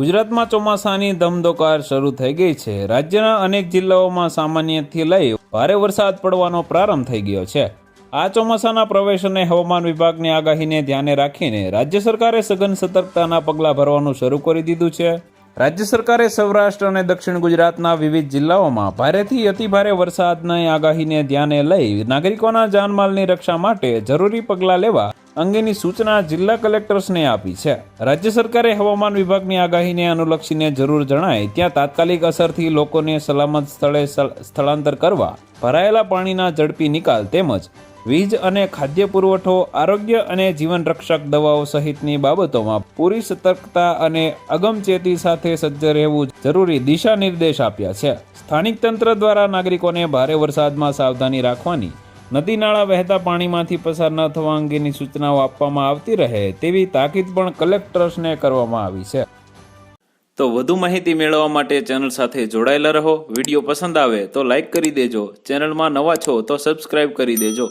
ગુજરાતમાં ચોમાસાની ધમધોકાર શરૂ થઈ ગઈ છે. રાજ્યના અનેક જિલ્લાઓમાં સામાન્યથી લઈ ભારે વરસાદ પડવાનો પ્રારંભ થઈ ગયો છે. આ ચોમાસાના પ્રવેશ અને હવામાન વિભાગની આગાહીને ધ્યાને રાખીને રાજ્ય સરકારે સઘન સતર્કતાના પગલાં ભરવાનું શરૂ કરી દીધું છે. રાજ્ય સરકારે સૌરાષ્ટ્ર અને દક્ષિણ ગુજરાતના વિવિધ જિલ્લાઓમાં ભારેથી અતિભારે વરસાદની આગાહીને ધ્યાને લઈ નાગરિકોના જાનમાલની રક્ષા માટે જરૂરી પગલાં લેવા અંગેની સૂચના જિલ્લા કલેક્ટર્સને આપી છે. રાજ્ય સરકારે હવામાન વિભાગની આગાહીને અનુલક્ષીને જરૂર જણાય, ત્યાં તાત્કાલિક અસરથી લોકોને સલામત સ્થળે સ્થળ- સ્થળાંતર કરવા, ભરાયેલા પાણીના ઝડપી નિકાલ તેમજ વીજ અને ખાદ્ય પુરવઠો, આરોગ્ય અને જીવન રક્ષક દવાઓ સહિતની બાબતોમાં પૂરી સતર્કતા અને અગમચેતી સાથે સજ્જ રહેવું જરૂરી દિશા નિર્દેશ આપ્યા છે. સ્થાનિક તંત્ર દ્વારા નાગરિકોને ભારે વરસાદમાં સાવધાની રાખવાની નદી નાળા વહેતા પાણીમાંથી પસાર ન થવા અંગેની સૂચનાઓ આપવામાં આવતી રહે તેવી તાકીદ પણ કલેક્ટર્સને કરવામાં આવી છે. તો વધુ માહિતી મેળવવા માટે ચેનલ સાથે જોડાયેલા રહો. વીડિયો પસંદ આવે તો લાઇક કરી દેજો. ચેનલમાં નવા છો તો સબસ્ક્રાઇબ કરી દેજો.